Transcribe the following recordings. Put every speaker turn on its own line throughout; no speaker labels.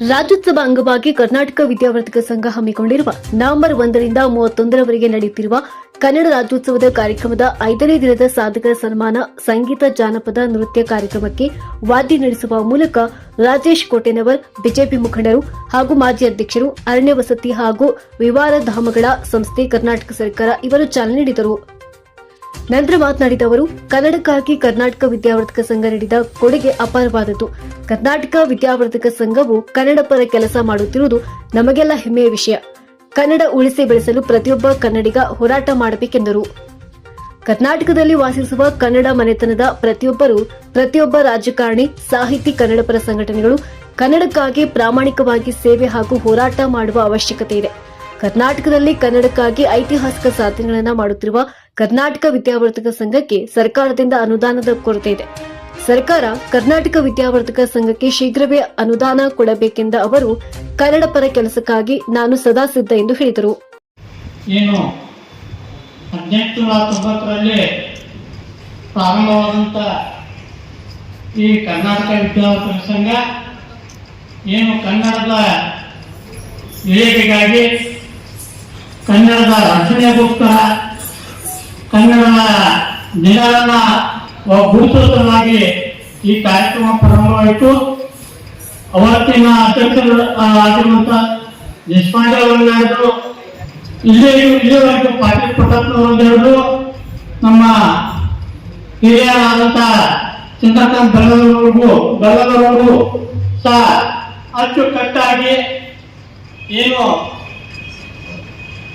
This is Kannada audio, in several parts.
ರಾಜ್ಯೋತ್ಸವ ಅಂಗವಾಗಿ ಕರ್ನಾಟಕ ವಿದ್ಯಾವರ್ಧಕ ಸಂಘ ಹಮ್ಮಿಕೊಂಡಿರುವ ನವೆಂಬರ್ ಒಂದರಿಂದ ಮೂವತ್ತೊಂದರವರೆಗೆ ನಡೆಯುತ್ತಿರುವ ಕನ್ನಡ ರಾಜ್ಯೋತ್ಸವದ ಕಾರ್ಯಕ್ರಮದ ಐದನೇ ದಿನದ ಸಾಧಕರ ಸನ್ಮಾನ ಸಂಗೀತ ಜಾನಪದ ನೃತ್ಯ ಕಾರ್ಯಕ್ರಮಕ್ಕೆ ವಾದ್ಯ ನಡೆಸುವ ಮೂಲಕ ರಾಜೇಶ್ ಕೋಟೆನವರ್, ಬಿಜೆಪಿ ಮುಖಂಡರು ಹಾಗೂ ಮಾಜಿ ಅಧ್ಯಕ್ಷರು ಅರಣ್ಯ ವಸತಿ ಹಾಗೂ ವಿವಾರ ಧಾಮಗಳ ಸಂಸ್ಥೆ ಕರ್ನಾಟಕ ಸರ್ಕಾರ ಇವರು ಚಾಲನೆ ನೀಡಿದರು. ನಂತರ ಮಾತನಾಡಿದ ಅವರು, ಕನ್ನಡಕ್ಕಾಗಿ ಕರ್ನಾಟಕ ವಿದ್ಯಾವರ್ಧಕ ಸಂಘ ನೀಡಿದ ಕೊಡುಗೆ ಅಪಾರವಾದದ್ದು. ಕರ್ನಾಟಕ ವಿದ್ಯಾವರ್ಧಕ ಸಂಘವು ಕನ್ನಡ ಪರ ಕೆಲಸ ಮಾಡುತ್ತಿರುವುದು ನಮಗೆಲ್ಲ ಹೆಮ್ಮೆಯ ವಿಷಯ. ಕನ್ನಡ ಉಳಿಸಿ ಬೆಳೆಸಲು ಪ್ರತಿಯೊಬ್ಬ ಕನ್ನಡಿಗ ಹೋರಾಟ ಮಾಡಬೇಕೆಂದರು. ಕರ್ನಾಟಕದಲ್ಲಿ ವಾಸಿಸುವ ಕನ್ನಡ ಮನೆತನದ ಪ್ರತಿಯೊಬ್ಬರು, ಪ್ರತಿಯೊಬ್ಬ ರಾಜಕಾರಣಿ, ಸಾಹಿತಿ, ಕನ್ನಡಪರ ಸಂಘಟನೆಗಳು ಕನ್ನಡಕ್ಕಾಗಿ ಪ್ರಾಮಾಣಿಕವಾಗಿ ಸೇವೆ ಹಾಗೂ ಹೋರಾಟ ಮಾಡುವ ಅವಶ್ಯಕತೆ ಇದೆ. ಕರ್ನಾಟಕದಲ್ಲಿ ಕನ್ನಡಕ್ಕಾಗಿ ಐತಿಹಾಸಿಕ ಸಾಧನೆಗಳನ್ನು ಮಾಡುತ್ತಿರುವ ಕರ್ನಾಟಕ ವಿದ್ಯಾವರ್ಧಕ ಸಂಘಕ್ಕೆ ಸರ್ಕಾರದಿಂದ ಅನುದಾನದ ಕೊರತೆ ಇದೆ. ಸರ್ಕಾರ ಕರ್ನಾಟಕ ವಿದ್ಯಾವರ್ಧಕ ಸಂಘಕ್ಕೆ ಶೀಘ್ರವೇ ಅನುದಾನ ಕೊಡಬೇಕೆಂದ ಅವರು ಕನ್ನಡ ಪರ ಕೆಲಸಕ್ಕಾಗಿ ನಾನು ಸದಾ ಸಿದ್ಧ ಎಂದು ಹೇಳಿದರು.
ಏನು ಈ ಕರ್ನಾಟಕ ಸಂಘ ಏನು ಕನ್ನಡದ ಏಳಿಗೆಗಾಗಿ ಕನ್ನಡದ ರಕ್ಷಣೆಗೋಸ್ಕರ ಕನ್ನಡದ ನಿಧಾನ ಗುರುತಿಸಲಾಗಿ ಈ ಕಾರ್ಯಕ್ರಮ ಪ್ರಾರಂಭವಾಯಿತು. ಅವತ್ತಿನ ಅಧ್ಯಕ್ಷರು ಆಗಿರುವಂತ ದೇಶಪಾಂಡೆ ಅವರು ಹೇಳಿದ್ರು ಇಲ್ಲೇ ಇಲ್ಲಿವರೆಗೂ ಪಾಟೀಲ್ ಪಟ್ಟಪ್ಪನವರು ಹೇಳಿದ್ರು ನಮ್ಮ ಹಿರಿಯರಾದಂತ ಚಂದ್ರಕಾಂತ್ ಬೆಲ್ಲದವರಿಗೂ ಬೆಲ್ಲದವರಿಗೂ ಸಹ ಅಚ್ಚುಕಟ್ಟಾಗಿ ಏನು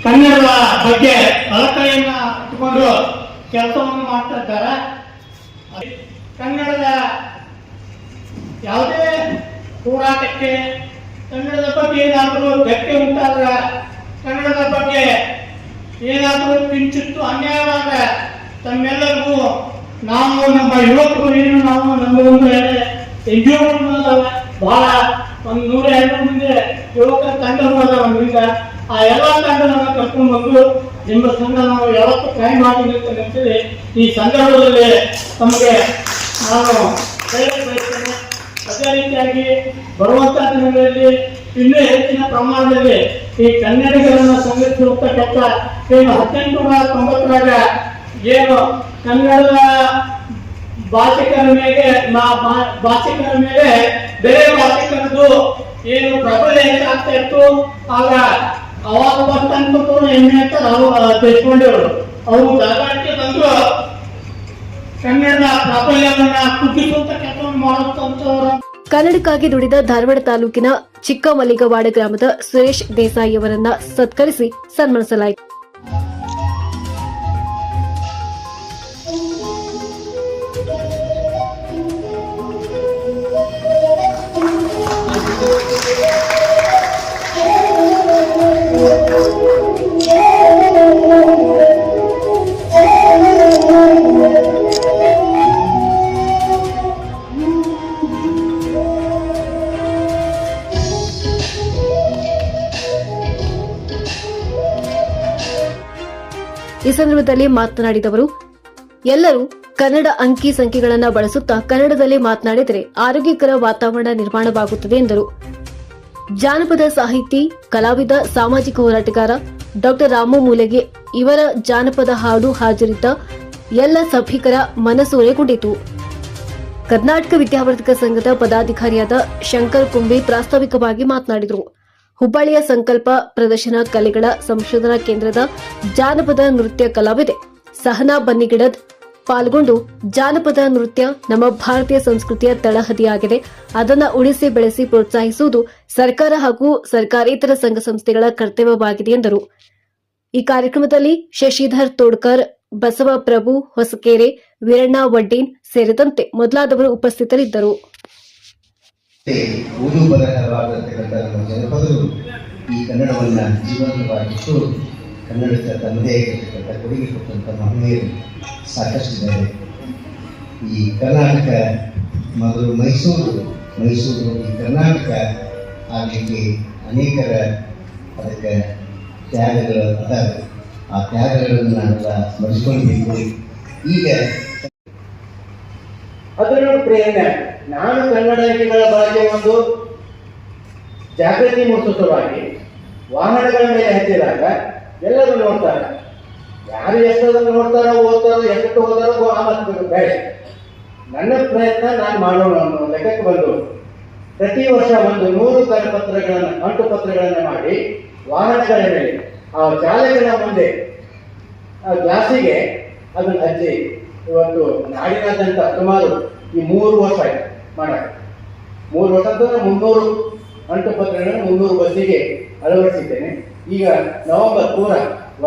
ಕನ್ನಡದ ಬಗ್ಗೆ ಕಳಕಳಿಯನ್ನ ಇಟ್ಟುಕೊಂಡು ಕೆಲಸವನ್ನು ಮಾಡ್ತಾ ಇದ್ದಾರೆ. ಕನ್ನಡದ ಯಾವುದೇ ಹೋರಾಟಕ್ಕೆ ಕನ್ನಡದ ಬಗ್ಗೆ ಏನಾದರೂ ಧಕ್ಕೆ ಉಂಟಾದ್ರೆ, ಕನ್ನಡದ ಬಗ್ಗೆ ಏನಾದರೂ ಕಿಂಚಿತ್ತು ಅನ್ಯಾಯವಾದ ತಮ್ಮೆಲ್ಲರಿಗೂ ನಾವು ನಮ್ಮ ಯುವಕರು ಏನು, ನಾವು ನಮ್ಮ ಒಂದು ಎನ್ ಜಿ ಬಹಳ ಒಂದು ನೂರ ಎರಡು ಮಂದಿ ಯುವಕ ತಂಡಗಳು ಅದಾವ ಆ ಎಲ್ಲ ತಂಡಗಳನ್ನ ಕರ್ಕೊಂಡು ಬಂದು ನಿಮ್ಮ ಸಂಘ ನಾವು ಯಾವತ್ತೂ ಕಾಯಿ ಮಾಡಿರ್ತೇನೆ ಅಂತೇಳಿ ಈ ಸಂದರ್ಭದಲ್ಲಿ ತಮಗೆ ನಾನು ಬಯಸ್ತೇನೆ. ಅದೇ ರೀತಿಯಾಗಿ ಬರುವಂತಹ ದಿನಗಳಲ್ಲಿ ಇನ್ನೂ ಹೆಚ್ಚಿನ ಪ್ರಮಾಣದಲ್ಲಿ ಈ ಕನ್ನಡಿಗರನ್ನು ಸಂಘಟಿಸಿರ್ತಕ್ಕಂಥ ಏನು ಹತ್ತೆಂಟು ನೂರ ತೊಂಬತ್ತರಾಗ ಏನು ಕನ್ನಡದ ಭಾಷಿಕರ ಮೇಲೆ ಭಾಷಿಕರ ಮೇಲೆ ಬೇರೆ ಭಾಷಿಕರದ್ದು ಏನು ಪ್ರಬಲ ಹೆಚ್ಚಾಗ್ತಾ ಇತ್ತು. ಆಗ ಅವಾಗ ಬರ್ತಂತೂ ಎಣ್ಣೆ ಅಂತ ನಾವು ತಿಳ್ಕೊಂಡೇವರು ಅವರು ಜಾಗಕ್ಕೆ ಬಂದು ಕನ್ನಡ ಪ್ರಾಬಲ್ಯವನ್ನ ಕುಗ್ಗಿಸುವಂತ ಕೆಲಸವನ್ನು ಮಾಡುತ್ತಂತವರ.
ಕನ್ನಡಕ್ಕಾಗಿ ದುಡಿದ ಧಾರವಾಡ ತಾಲೂಕಿನ ಚಿಕ್ಕಮಲ್ಲಿಗವಾಡ ಗ್ರಾಮದ ಸುರೇಶ್ ದೇಸಾಯಿ ಅವರನ್ನ ಸತ್ಕರಿಸಿ ಸನ್ಮಾನಿಸಲಾಯಿತು. ಈ ಸಂದರ್ಭದಲ್ಲಿ ಮಾತನಾಡಿದವರು, ಎಲ್ಲರೂ ಕನ್ನಡ ಅಂಕಿ ಸಂಖ್ಯೆಗಳನ್ನು ಬಳಸುತ್ತಾ ಕನ್ನಡದಲ್ಲಿ ಮಾತನಾಡಿದರೆ ಆರೋಗ್ಯಕರ ವಾತಾವರಣ ನಿರ್ಮಾಣವಾಗುತ್ತದೆ ಎಂದರು. ಜಾನಪದ ಸಾಹಿತಿ, ಕಲಾವಿದ, ಸಾಮಾಜಿಕ ಹೋರಾಟಗಾರ ಡಾಕ್ಟರ್ ರಾಮು ಮೂಲೆಗೆ ಇವರ ಜಾನಪದ ಹಾಡು ಹಾಜರಿದ್ದ ಎಲ್ಲ ಸಭಿಕರ ಮನಸೂರೆಗೊಂಡಿತು ಕರ್ನಾಟಕ ವಿದ್ಯಾವರ್ಧಕ ಸಂಘದ ಪದಾಧಿಕಾರಿಯಾದ ಶಂಕರ್ ಕುಂಬಿ ಪ್ರಾಸ್ತಾವಿಕವಾಗಿ ಮಾತನಾಡಿದರು. ಹುಬ್ಬಳ್ಳಿಯ ಸಂಕಲ್ಪ ಪ್ರದರ್ಶನ ಕಲೆಗಳ ಸಂಶೋಧನಾ ಕೇಂದ್ರದ ಜಾನಪದ ನೃತ್ಯ ಕಲಾವಿದೆ ಸಹನಾ ಬನ್ನಿಗಿಡದ್ ಪಾಲ್ಗೊಂಡು ಜಾನಪದ ನೃತ್ಯ ನಮ್ಮ ಭಾರತೀಯ ಸಂಸ್ಕೃತಿಯ ತಳಹದಿಯಾಗಿದೆ. ಅದನ್ನು ಉಳಿಸಿ ಬೆಳೆಸಿ ಪ್ರೋತ್ಸಾಹಿಸುವುದು ಸರ್ಕಾರ ಹಾಗೂ ಸರ್ಕಾರೇತರ ಸಂಘ ಸಂಸ್ಥೆಗಳ ಕರ್ತವ್ಯವಾಗಿದೆ ಎಂದರು. ಈ ಕಾರ್ಯಕ್ರಮದಲ್ಲಿ ಶಶಿಧರ್ ತೋಡ್ಕರ್, ಬಸವ ಪ್ರಭು ಹೊಸಕೆರೆ, ವೀರಣ್ಣ ವಡ್ಡೀನ್ ಸೇರಿದಂತೆ ಮೊದಲಾದವರು ಉಪಸ್ಥಿತರಿದ್ದರು.
ಓದು ಬರಹವಾಗಿರ್ತಕ್ಕಂಥ ನಮ್ಮ ಜನಪದರು ಈ ಕನ್ನಡವನ್ನ ಜೀವಂತವಾಗಿಟ್ಟು ಕನ್ನಡಕ್ಕೆ ತಂದೆ ಆಗಿರ್ತಕ್ಕಂಥ ಕೊಡುಗೆ ಕೊಟ್ಟಂಥ ಮಹನೀಯರು ಸಾಕಷ್ಟಿದ್ದಾರೆ. ಈ ಕರ್ನಾಟಕ ಮೊದಲು ಮೈಸೂರು ಮೈಸೂರು ಈ ಕರ್ನಾಟಕ ಆಗಲಿಕ್ಕೆ ಅನೇಕರ ಅದಕ್ಕೆ ತ್ಯಾಗಗಳು ಅದಾವೆ ಆ ತ್ಯಾಗಗಳನ್ನು ನಾವೆಲ್ಲ ಸ್ಮರಿಸಿಕೊಂಡಿದ್ದೀವಿ ಈಗ
ಅದರ ಪ್ರೇರಣೆ ನಾನು ಕನ್ನಡಿಗರ ಬಗ್ಗೆ ಒಂದು ಜಾಗೃತಿ ಮೂಡಿಸೋ ವಾಹನಗಳ ಮೇಲೆ ಹಚ್ಚಿದಾಗ ಎಲ್ಲರೂ ನೋಡ್ತಾರೆ. ಯಾರು ಎಷ್ಟೊಂದು ನೋಡ್ತಾರೋ ಓದ್ತಾರೋ ಎಷ್ಟು ಓದಾರೋ ಆ ಮಾತು ಬೇಡ. ನನ್ನ ಪ್ರಯತ್ನ ನಾನು ಮಾಡೋಣ ಅನ್ನೋ ಲೆಕ್ಕಕ್ಕೆ ಬಂದು ಪ್ರತಿ ವರ್ಷ ಒಂದು ನೂರು ಕರಪತ್ರಗಳನ್ನು ಅಂಟುಪತ್ರಗಳನ್ನು ಮಾಡಿ ವಾಹನಗಳ ಮೇಲೆ, ಆ ಚಾಲಕನ ಮುಂದೆ, ಆ ಗ್ಲಾಸಿಗೆ ಅದನ್ನು ಹಚ್ಚಿ, ಇವತ್ತು ನಾಡಿನಾದ್ಯಂತ ಸುಮಾರು ಈ ಮೂರು ವರ್ಷ ಆಯ್ತು. ಮಾಡಕ್ಕೆ ಮೂರು ವರ್ಷ ಅಂತಂದ್ರೆ ಮುನ್ನೂರು ಅಂಟುಪತ್ರಗಳನ್ನು ಮುನ್ನೂರು ಬಸ್ಸಿಗೆ ಅಳವಡಿಸಿದ್ದೇನೆ. ಈಗ ನವೆಂಬರ್ ಪೂರ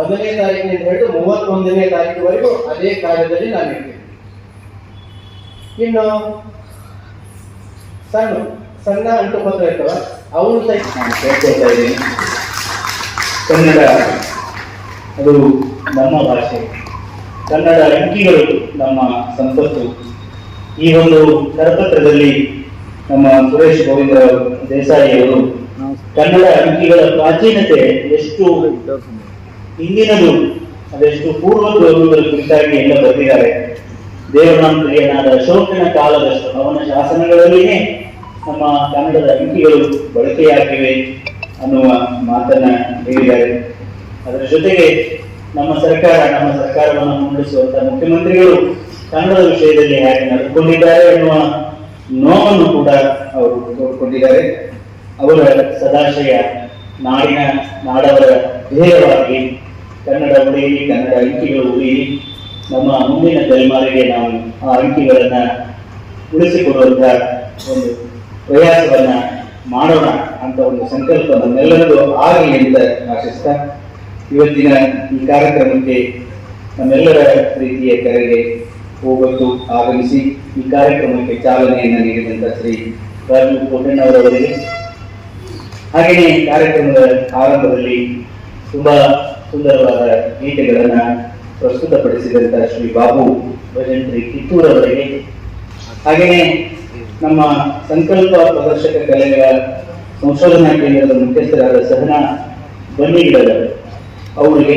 ಒಂದನೇ ತಾರೀಕಿನಿಂದ ಹಿಡಿದು ಮೂವತ್ತೊಂದನೇ ತಾರೀಕಿವರೆಗೂ ಅದೇ ಕಾರ್ಯದಲ್ಲಿ ನಾನು ಇರ್ತೀನಿ ಇನ್ನು ಸಣ್ಣ ಸಣ್ಣ ಅಂಟುಪತ್ರ ಇರ್ತವ, ಅವನು ಸಹಿತ ಇದ್ದೀನಿ. ಕನ್ನಡ, ಅದು ನಮ್ಮ ಭಾಷೆ. ಕನ್ನಡ ಅಂಕಿಗಳು ನಮ್ಮ ಸಂಪತ್ತು. ಈ ಒಂದು ಕರಪತ್ರದಲ್ಲಿ ನಮ್ಮ ಸುರೇಶ್ ಗೋವಿಂದ ದೇಸಾಯಿ ಅವರು ಕನ್ನಡ ಅಂಕಿಗಳ ಪ್ರಾಚೀನತೆ ಎಷ್ಟು ಹಿಂದಿನದು, ಅದೆಷ್ಟು ಪೂರ್ವದ್ದು ಅನ್ನುವುದರ ಕುರಿತಾಗಿ ಎಲ್ಲ ಬರ್ತಿದ್ದಾರೆ ದೇವರಾಮ್ ಪ್ರಿಯನಾದ ಅಶೋಕನ ಕಾಲದಷ್ಟು ಅವನ ಶಾಸನಗಳಲ್ಲಿಯೇ ನಮ್ಮ ಕನ್ನಡದ ಅಂಕಿಗಳು ಬಳಕೆಯಾಗಿವೆ ಅನ್ನುವ ಮಾತನ್ನ ಹೇಳಿದ್ದಾರೆ. ಅದರ ಜೊತೆಗೆ ನಮ್ಮ ಸರ್ಕಾರ, ನಮ್ಮ ಸರ್ಕಾರವನ್ನು ಮುನ್ನಡೆಸುವಂತಹ ಮುಖ್ಯಮಂತ್ರಿಗಳು ಕನ್ನಡದ ವಿಷಯದಲ್ಲಿ ಹೇಗೆ ನಡೆದುಕೊಂಡಿದ್ದಾರೆ ಎನ್ನುವ ನೋವನ್ನು ಕೂಡ ಅವರು ತೋಡ್ಕೊಂಡಿದ್ದಾರೆ ಅವರ ಸದಾಶಯ ನಾಡಿನ, ನಾಡವರ ಧ್ಯೇಯವಾಗಿ ಕನ್ನಡ ಉಳಿಯಲಿ, ಕನ್ನಡ ಅಂಕಿಗಳು ಉಳಿಯಲಿ, ನಮ್ಮ ಮುಂದಿನ ತಲೆಮಾರಿಗೆ ನಾವು ಆ ಅಂಕಿಗಳನ್ನ ಉಳಿಸಿಕೊಡುವಂತ ಒಂದು ಪ್ರಯಾಸವನ್ನ ಮಾಡೋಣ ಅಂತ ಒಂದು ಸಂಕಲ್ಪ ನಮ್ಮೆಲ್ಲರದು ಆಗಲಿ ಅಂತ ಆಶಿಸ್ತಾ. ಇವತ್ತಿನ ಈ ಕಾರ್ಯಕ್ರಮಕ್ಕೆ ನಮ್ಮೆಲ್ಲರ ರೀತಿಯ ಕರೆಗೆ ಹೋಗೊತ್ತು ಆಗಮಿಸಿ ಈ ಕಾರ್ಯಕ್ರಮಕ್ಕೆ ಚಾಲನೆಯನ್ನು ನೀಡಿದಂತ ಶ್ರೀ ರಾಜು ಕೋಟಣ್ಣವರವರಿಗೆ. ಹಾಗೆಯೇ ಕಾರ್ಯಕ್ರಮದ ಆರಂಭದಲ್ಲಿ ತುಂಬಾ ಸುಂದರವಾದ ಗೀತೆಗಳನ್ನು ಪ್ರಸ್ತುತಪಡಿಸಿದಂತ ಶ್ರೀ ಬಾಬು ಭಜಂತ್ರಿ ಕಿತ್ತೂರವರಿಗೆ. ಹಾಗೆಯೇ ನಮ್ಮ ಸಂಕಲ್ಪ ಪ್ರದರ್ಶಕ ಕಲೆಗಳ ಸಂಶೋಧನಾ ಕೇಂದ್ರದ ಮುಖ್ಯಸ್ಥರಾದ ಸಹನಾ ಬನ್ನಿಗಿಡರ ಅವರಿಗೆ